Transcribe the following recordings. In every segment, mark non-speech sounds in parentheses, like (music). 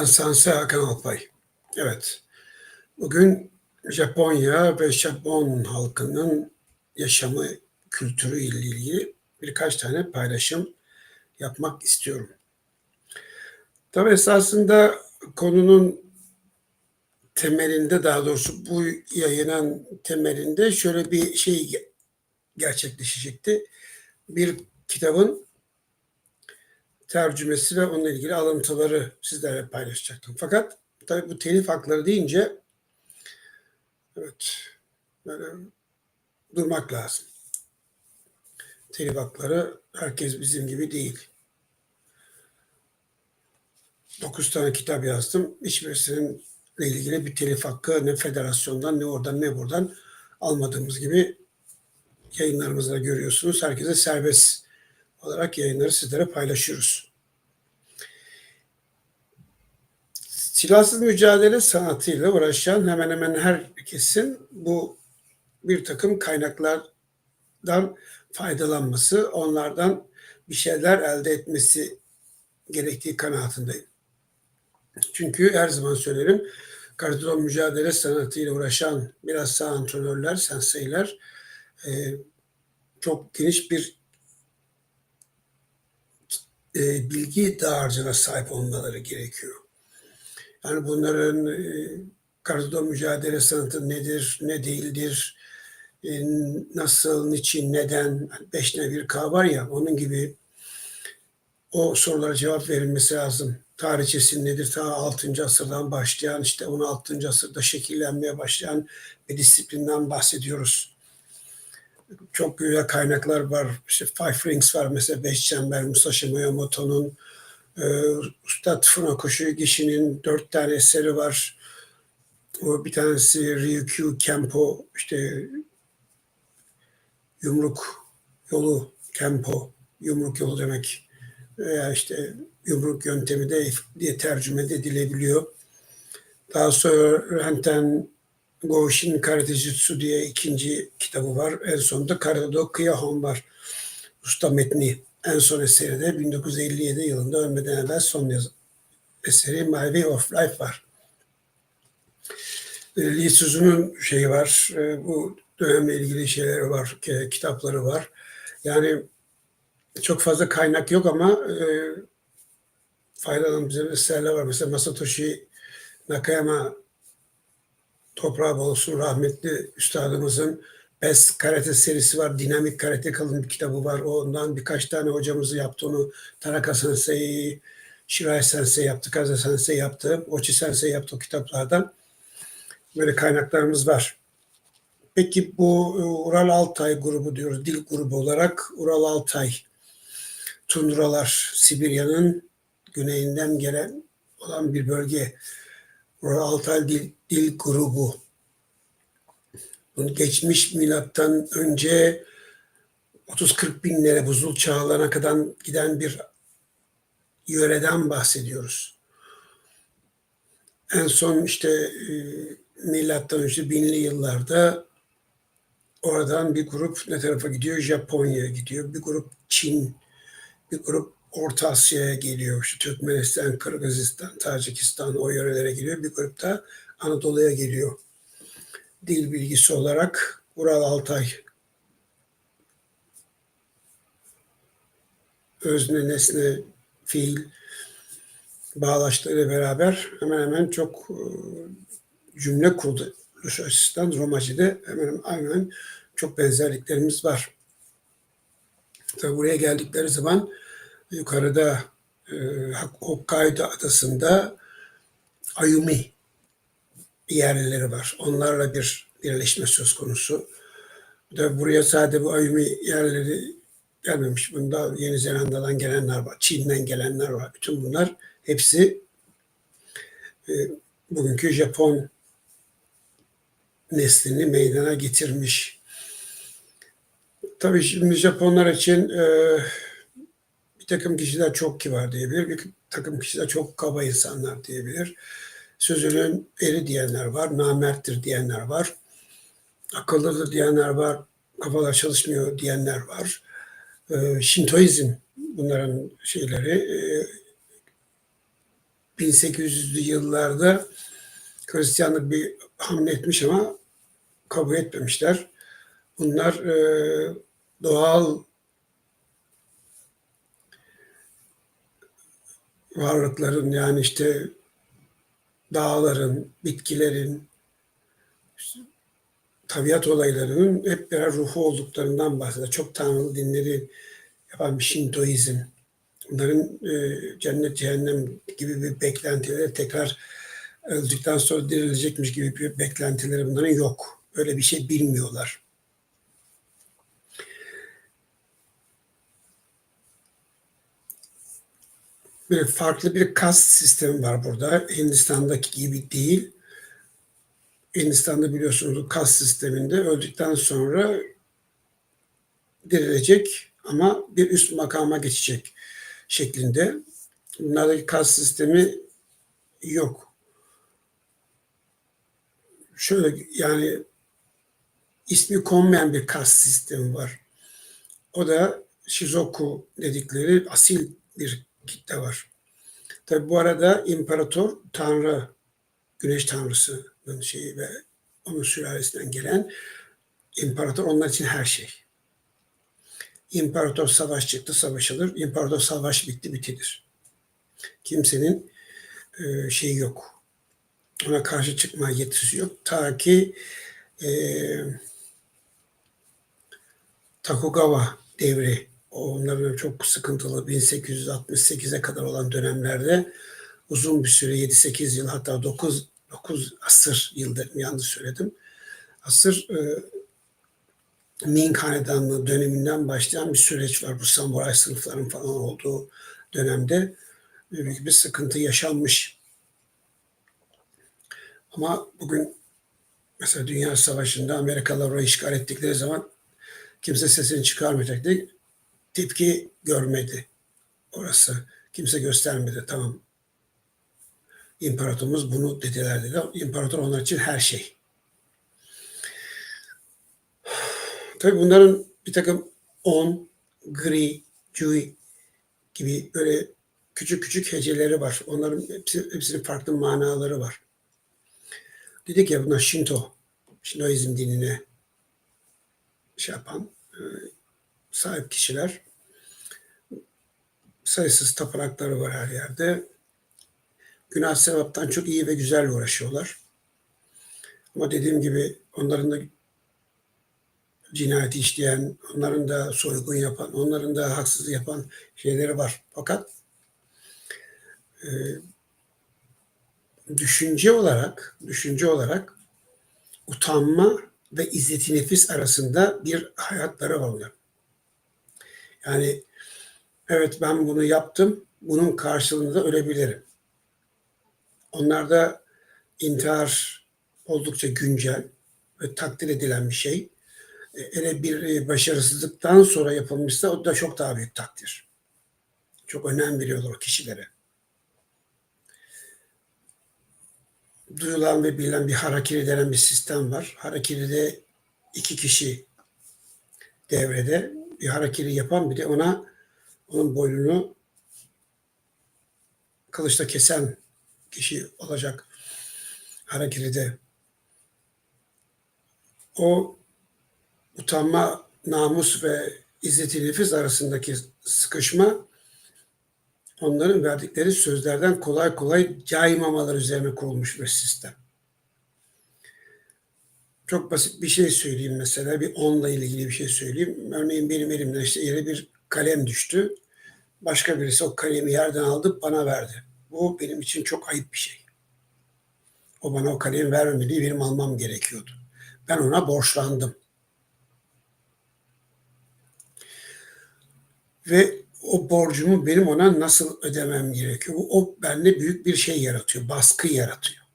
Ben Sanse Hakan Alpay. Evet. Bugün Japonya ve Japon halkının yaşamı, kültürü ile ilgili birkaç tane paylaşım yapmak istiyorum. Tabii esasında konunun temelinde daha doğrusu bu yayının temelinde şöyle bir şey gerçekleşecekti. Bir kitabın tercümesi ve onunla ilgili alıntıları sizlerle paylaşacaktım. Fakat tabii bu telif hakları deyince evet böyle durmak lazım. Telif hakları herkes bizim gibi değil. Dokuz tane kitap yazdım. Hiçbirisinin ilgili bir telif hakkı ne federasyondan ne oradan ne buradan almadığımız gibi yayınlarımızda görüyorsunuz. Herkese serbest olarak yayınları sizlere paylaşıyoruz. Silahsız mücadele sanatıyla uğraşan hemen hemen herkesin bu bir takım kaynaklardan faydalanması, onlardan bir şeyler elde etmesi gerektiği kanaatindeyim. Çünkü her zaman söylerim, kardiyo mücadele sanatıyla uğraşan biraz sağ antrenörler, senseyler e, çok geniş bir e, bilgi dağarcığına sahip olmaları gerekiyor. Yani bunların e, kardiyo mücadele sanatı nedir, ne değildir, e, nasıl, niçin, neden, beş ne bir K var ya onun gibi o sorulara cevap verilmesi lazım. Tarihçesi nedir? Ta 6. asırdan başlayan işte 16. asırda şekillenmeye başlayan bir disiplinden bahsediyoruz çok güzel kaynaklar var. İşte Five Rings var mesela Beş Çember, Musashi Miyamoto'nun e, Ustad Funakoshi Gishi'nin dört tane eseri var. O bir tanesi Ryukyu Kempo işte yumruk yolu Kempo yumruk yolu demek veya işte yumruk yöntemi de diye tercüme edilebiliyor. Daha sonra Renten Goshin Karate Jutsu diye ikinci kitabı var. En sonunda Karado Kıyahon var. Usta metni. En son eseri de 1957 yılında ölmeden evvel son yaz eseri My Way of Life var. Lee Suzu'nun şeyi var. E, bu dönemle ilgili şeyleri var. Kitapları var. Yani çok fazla kaynak yok ama e, faydalı bize eserler var. Mesela Masatoshi Nakayama toprağı bol olsun rahmetli üstadımızın Best Karate serisi var. Dinamik Karate kalın bir kitabı var. Ondan birkaç tane hocamızı yaptı onu. Tanaka Sensei, Shirai Sensei yaptı, Kaze Sensei yaptı, Ochi Sensei yaptı o kitaplardan. Böyle kaynaklarımız var. Peki bu e, Ural Altay grubu diyoruz, dil grubu olarak Ural Altay, tundralar, Sibirya'nın güneyinden gelen olan bir bölge. Altay dil dil grubu. Bunu geçmiş milattan önce 30-40 binlere buzul çağlarına kadar giden bir yöreden bahsediyoruz. En son işte e, milattan önce binli yıllarda oradan bir grup ne tarafa gidiyor? Japonya'ya gidiyor. Bir grup Çin, bir grup Orta Asya'ya geliyor. İşte Türkmenistan, Kırgızistan, Tacikistan o yörelere geliyor. Bir grup da Anadolu'ya geliyor. Dil bilgisi olarak Ural Altay özne, nesne, fiil bağlaçları beraber hemen hemen çok e, cümle kuruluş açısından Romacı'da hemen hemen çok benzerliklerimiz var. Tabi buraya geldikleri zaman yukarıda e, Hokkaido adasında Ayumi yerlileri var. Onlarla bir birleşme söz konusu. Da buraya sadece bu Ayumi yerleri gelmemiş. Bunda Yeni Zelanda'dan gelenler var, Çin'den gelenler var. Bütün bunlar hepsi e, bugünkü Japon neslini meydana getirmiş. Tabii şimdi Japonlar için e, takım kişiler çok kibar diyebilir, bir takım kişiler çok kaba insanlar diyebilir sözünün eri diyenler var, namerttir diyenler var, akıllıdır diyenler var, kafalar çalışmıyor diyenler var. E, Şintoizm bunların şeyleri. E, 1800'lü yıllarda Hristiyanlık bir hamle etmiş ama kabul etmemişler. Bunlar e, doğal varlıkların yani işte dağların, bitkilerin, işte tabiat olaylarının hep birer ruhu olduklarından bahseder. Çok tanrılı dinleri yapan bir Şintoizm. Bunların e, cennet, cehennem gibi bir beklentileri tekrar öldükten sonra dirilecekmiş gibi bir beklentileri bunların yok. Öyle bir şey bilmiyorlar. Bir farklı bir kast sistemi var burada. Hindistan'daki gibi değil. Hindistan'da biliyorsunuz kast sisteminde öldükten sonra dirilecek ama bir üst makama geçecek şeklinde. Bunlardaki kast sistemi yok. Şöyle yani ismi konmayan bir kast sistemi var. O da Shizoku dedikleri asil bir kitle var. Tabi bu arada imparator tanrı, güneş tanrısının şeyi ve onun sülalesinden gelen imparator onlar için her şey. İmparator savaş çıktı, savaşılır. İmparator savaş bitti, bitidir. Kimsenin e, şeyi yok. Ona karşı çıkma yetisi yok. Ta ki e, Tokugawa devri onların çok sıkıntılı 1868'e kadar olan dönemlerde uzun bir süre 7-8 yıl hatta 9 9 asır yıl dedim yanlış söyledim. Asır e, Ming Hanedanlığı döneminden başlayan bir süreç var. Bu samuray sınıfların falan olduğu dönemde büyük bir sıkıntı yaşanmış. Ama bugün mesela Dünya Savaşı'nda Amerikalılar orayı işgal ettikleri zaman kimse sesini çıkarmayacaktı tepki görmedi orası. Kimse göstermedi. Tamam. İmparatorumuz bunu dediler dedi. İmparator onlar için her şey. Tabii bunların bir takım on, gri, cui gibi böyle küçük küçük heceleri var. Onların hepsi, hepsinin farklı manaları var. Dedik ya bunlar Shinto, Shintoizm dinine şey yapan, sahip kişiler. Sayısız tapınakları var her yerde. Günah sevaptan çok iyi ve güzel uğraşıyorlar. Ama dediğim gibi onların da cinayet işleyen, onların da soygun yapan, onların da haksız yapan şeyleri var. Fakat e, düşünce olarak, düşünce olarak utanma ve izzeti nefis arasında bir hayatları var. Yani evet ben bunu yaptım, bunun karşılığında ölebilirim. Onlarda intihar oldukça güncel ve takdir edilen bir şey. E, hele bir e, başarısızlıktan sonra yapılmışsa o da çok daha büyük takdir. Çok önem veriyorlar o kişilere. Duyulan ve bilinen bir harakiri denen bir sistem var. Harakiri'de iki kişi devrede bir hareketi yapan bir de ona onun boynunu kılıçla kesen kişi olacak hareketi de. O utanma, namus ve izzeti nefis arasındaki sıkışma onların verdikleri sözlerden kolay kolay caymamalar üzerine kurulmuş bir sistem. Çok basit bir şey söyleyeyim mesela. Bir onla ilgili bir şey söyleyeyim. Örneğin benim elimden işte yere bir kalem düştü. Başka birisi o kalemi yerden aldı bana verdi. Bu benim için çok ayıp bir şey. O bana o kalemi vermemeli, benim almam gerekiyordu. Ben ona borçlandım. Ve o borcumu benim ona nasıl ödemem gerekiyor? O bende büyük bir şey yaratıyor, baskı yaratıyor.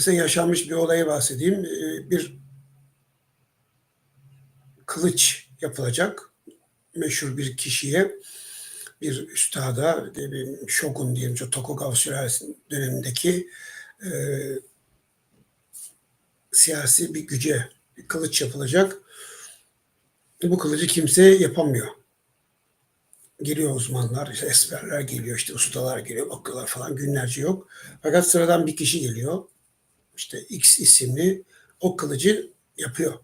Mesela yaşanmış bir olayı bahsedeyim. Ee, bir kılıç yapılacak meşhur bir kişiye bir üstada bir şogun diyelim Tokugawa sülalesi dönemindeki e, siyasi bir güce bir kılıç yapılacak. Bu kılıcı kimse yapamıyor. geliyor uzmanlar, işte esperler geliyor, işte ustalar geliyor, bakıyorlar falan günlerce yok. Fakat sıradan bir kişi geliyor. İşte X isimli o kılıcı yapıyor.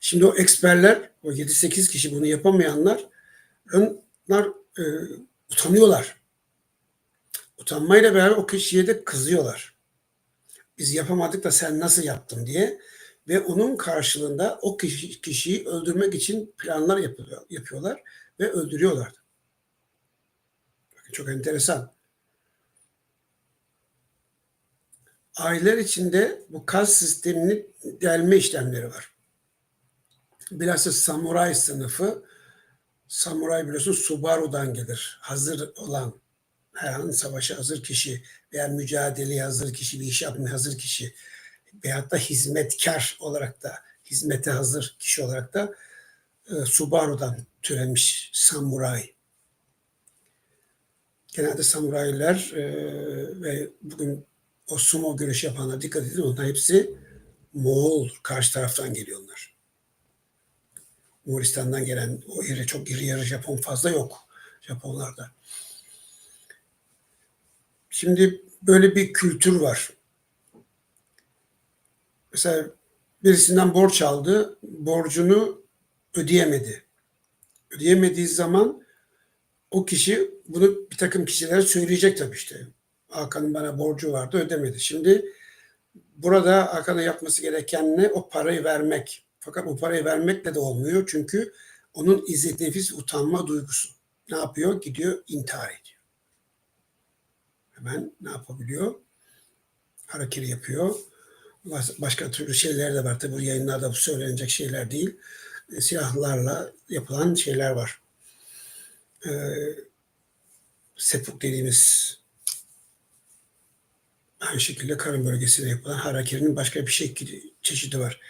Şimdi o eksperler, o 7-8 kişi bunu yapamayanlar onlar e, utanıyorlar. Utanmayla beraber o kişiye de kızıyorlar. Biz yapamadık da sen nasıl yaptın diye ve onun karşılığında o kişi, kişiyi öldürmek için planlar yapıyor, yapıyorlar ve öldürüyorlar. Çok enteresan. Aileler içinde bu kas sistemini delme işlemleri var. Bilhassa samuray sınıfı, samuray biliyorsun Subaru'dan gelir. Hazır olan, her an savaşa hazır kişi veya mücadeleye hazır kişi, bir iş yapmaya hazır kişi veyahut da hizmetkar olarak da, hizmete hazır kişi olarak da e, Subaru'dan türemiş samuray. Genelde samuraylar e, ve bugün o sumo güreş yapanlar dikkat edin onlar hepsi Moğol karşı taraftan geliyorlar. Moğolistan'dan gelen o iri çok iri yarı Japon fazla yok Japonlarda. Şimdi böyle bir kültür var. Mesela birisinden borç aldı, borcunu ödeyemedi. Ödeyemediği zaman o kişi bunu bir takım kişilere söyleyecek tabii işte. Hakan'ın bana borcu vardı ödemedi. Şimdi burada Hakan'a yapması gereken ne? O parayı vermek. Fakat o parayı vermekle de olmuyor. Çünkü onun izzet nefis utanma duygusu. Ne yapıyor? Gidiyor intihar ediyor. Hemen ne yapabiliyor? Hareketi yapıyor. Başka türlü şeyler de var. Tabi bu yayınlarda bu söylenecek şeyler değil. E, silahlarla yapılan şeyler var. E, sepuk dediğimiz aynı şekilde karın bölgesine yapılan hareketin başka bir şekilde çeşidi var.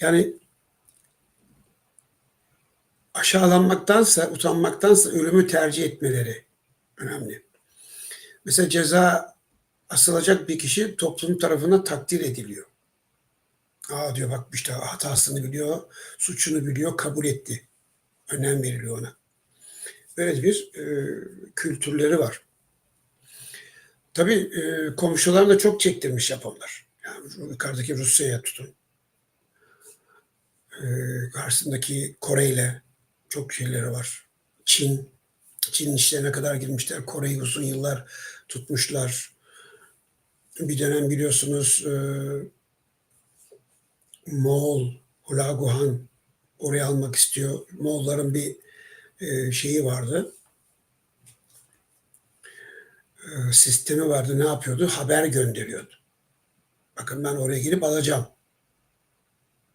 Yani aşağılanmaktansa, utanmaktansa ölümü tercih etmeleri önemli. Mesela ceza asılacak bir kişi toplum tarafından takdir ediliyor. Aa diyor bak işte hatasını biliyor, suçunu biliyor, kabul etti. Önem veriliyor ona. Böyle bir e, kültürleri var. Tabii e, komşularını da çok çektirmiş Japonlar. Yani yukarıdaki Rusya'ya tutun. E, karşısındaki Kore ile çok şeyleri var. Çin, Çin işlerine kadar girmişler. Kore'yi uzun yıllar tutmuşlar. Bir dönem biliyorsunuz e, Moğol, Hulaguhan oraya almak istiyor. Moğolların bir e, şeyi vardı. E, sistemi vardı. Ne yapıyordu? Haber gönderiyordu. Bakın ben oraya girip alacağım.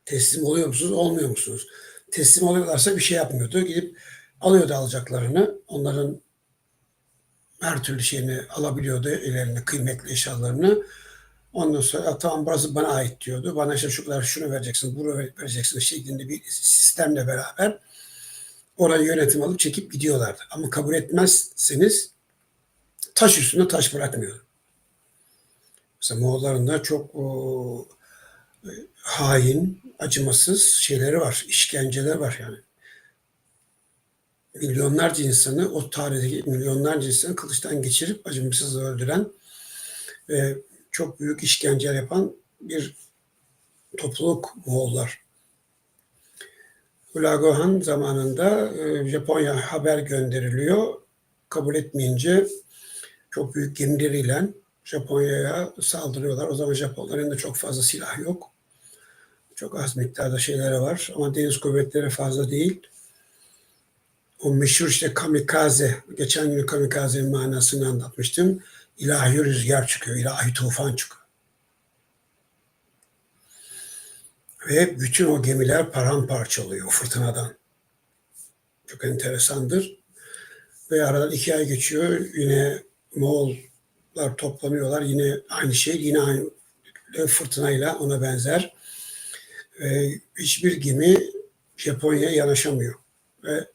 Teslim oluyor musunuz? Olmuyor musunuz? Teslim oluyorlarsa bir şey yapmıyordu. Gidip alıyordu alacaklarını. Onların her türlü şeyini alabiliyordu ellerine kıymetli eşyalarını. Ondan sonra tamam burası bana ait diyordu. Bana işte şu kadar şunu vereceksin, bunu vereceksin şeklinde bir sistemle beraber orayı yönetim alıp çekip gidiyorlardı. Ama kabul etmezseniz taş üstünde taş bırakmıyor. Mesela Moğolların da çok o, hain, acımasız şeyleri var, işkenceler var yani. Milyonlarca insanı, o tarihteki milyonlarca insanı kılıçtan geçirip acımasız öldüren ve çok büyük işkenceler yapan bir topluluk Moğollar. Hulagohan zamanında e, Japonya haber gönderiliyor. Kabul etmeyince çok büyük gemileriyle Japonya'ya saldırıyorlar. O zaman Japonların da çok fazla silah yok. Çok az miktarda şeyleri var ama deniz kuvvetleri fazla değil. O meşhur işte kamikaze, geçen gün kamikaze'nin manasını anlatmıştım. İlahi rüzgar çıkıyor, ilahi tufan çıkıyor. Ve bütün o gemiler paramparça oluyor fırtınadan. Çok enteresandır. Ve aradan iki ay geçiyor. Yine Moğollar toplanıyorlar. Yine aynı şey. Yine aynı fırtınayla ona benzer. Ve hiçbir gemi Japonya'ya yanaşamıyor. Ve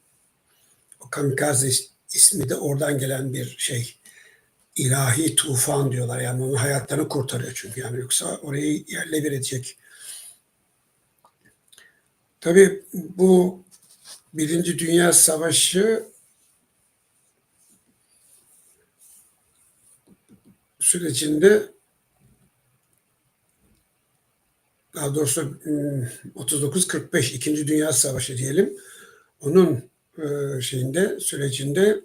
o kamikaze ismi de oradan gelen bir şey. İlahi tufan diyorlar. Yani onun hayatlarını kurtarıyor çünkü. Yani yoksa orayı yerle bir edecek. Tabii bu Birinci Dünya Savaşı sürecinde daha doğrusu hmm, 39-45 İkinci Dünya Savaşı diyelim. Onun e, şeyinde sürecinde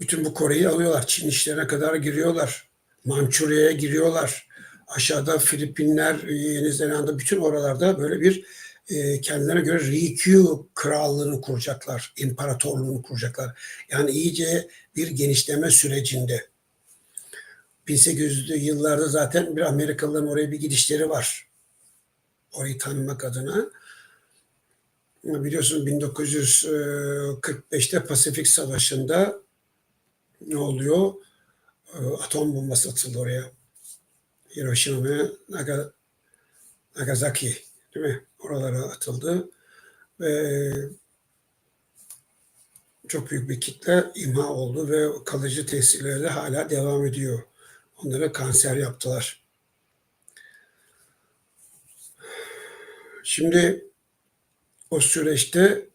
bütün bu Kore'yi alıyorlar. Çin işlerine kadar giriyorlar. Mançurya'ya giriyorlar. Aşağıda Filipinler, Yeni Zelanda bütün oralarda böyle bir e, kendilerine göre Rikyu krallığını kuracaklar. imparatorluğunu kuracaklar. Yani iyice bir genişleme sürecinde. 1800'lü yıllarda zaten bir Amerikalıların oraya bir gidişleri var. Orayı tanımak adına. Biliyorsunuz 1945'te Pasifik Savaşı'nda ne oluyor? Ee, Atom bombası atıldı oraya. Hiroşima ve Naga, Nagasaki değil mi? Oralara atıldı. Ve çok büyük bir kitle imha oldu ve kalıcı tesirleri hala devam ediyor. Onlara kanser yaptılar. Şimdi o süreçte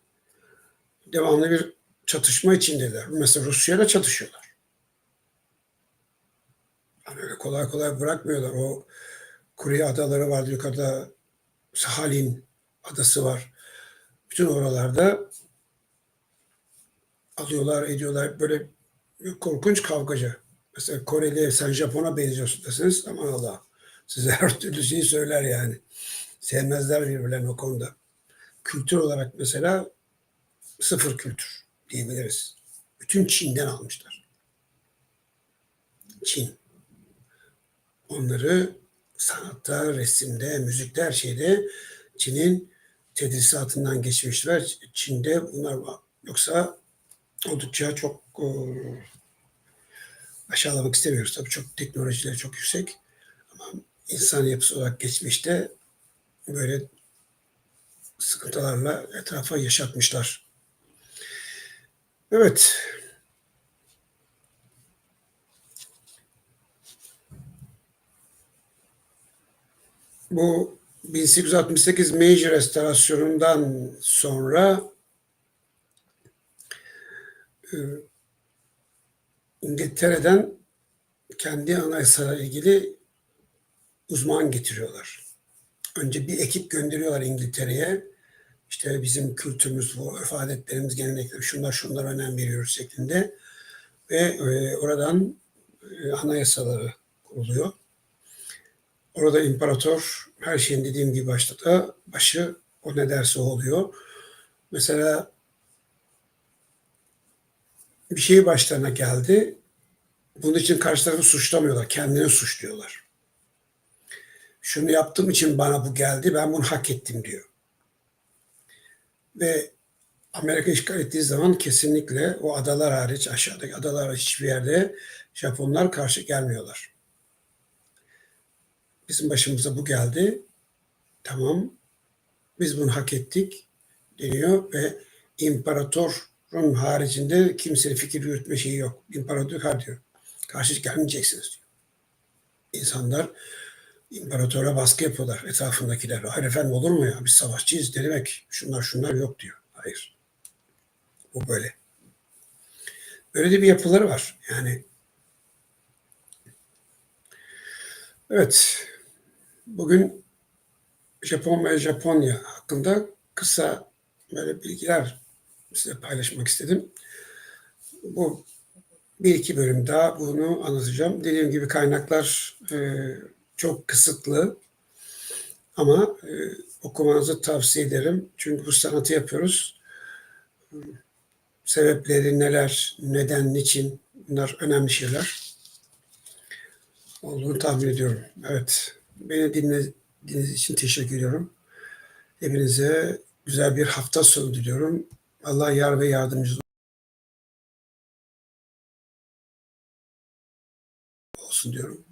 devamlı bir çatışma içindeler. Mesela Rusya'yla çatışıyorlar. Yani öyle kolay kolay bırakmıyorlar. O Kuri adaları vardı yukarıda Sahalin adası var. Bütün oralarda alıyorlar, ediyorlar. Böyle korkunç kavgacı. Mesela Koreli sen Japon'a benziyorsun deseniz aman Allah size (laughs) her türlü şeyi söyler yani. Sevmezler birbirlerini o konuda. Kültür olarak mesela sıfır kültür diyebiliriz. Bütün Çin'den almışlar. Çin. Onları sanatta, resimde, müzikte, her şeyde Çin'in tedrisatından geçmişler. Çin'de bunlar var. Yoksa oldukça çok e, aşağılamak istemiyoruz. Tabii çok teknolojileri çok yüksek. Ama insan yapısı olarak geçmişte böyle sıkıntılarla etrafa yaşatmışlar. Evet. Bu 1868 Meiji restorasyonundan sonra e, İngiltere'den kendi anayasayla ilgili uzman getiriyorlar. Önce bir ekip gönderiyorlar İngiltere'ye. İşte bizim kültürümüz, bu örf adetlerimiz, geleneklerimiz, şunlar şunlar önem veriyoruz şeklinde. Ve e, oradan e, anayasaları kuruluyor. Orada imparator her şeyin dediğim gibi başta da başı o ne derse oluyor. Mesela bir şey başlarına geldi. Bunun için karşı tarafı suçlamıyorlar. Kendini suçluyorlar. Şunu yaptığım için bana bu geldi. Ben bunu hak ettim diyor. Ve Amerika işgal ettiği zaman kesinlikle o adalar hariç aşağıdaki adalar hariç hiçbir yerde Japonlar karşı gelmiyorlar. Bizim başımıza bu geldi. Tamam. Biz bunu hak ettik deniyor ve imparatorun haricinde kimsenin fikir yürütme şeyi yok. İmparator har diyor. Karşı gelmeyeceksiniz diyor. İnsanlar imparatora baskı yapıyorlar etrafındakiler. Hayır efendim olur mu ya biz savaşçıyız ne demek şunlar şunlar yok diyor. Hayır. Bu böyle. Böyle de bir yapıları var. Yani evet bugün Japon ve Japonya hakkında kısa böyle bilgiler size paylaşmak istedim. Bu bir iki bölüm daha bunu anlatacağım. Dediğim gibi kaynaklar e, çok kısıtlı ama e, okumanızı tavsiye ederim. Çünkü bu sanatı yapıyoruz. Sebepleri neler, neden, niçin bunlar önemli şeyler olduğunu tahmin ediyorum. Evet, beni dinlediğiniz için teşekkür ediyorum. Hepinize güzel bir hafta sonu diliyorum. Allah yar ve yardımcınız olsun diyorum.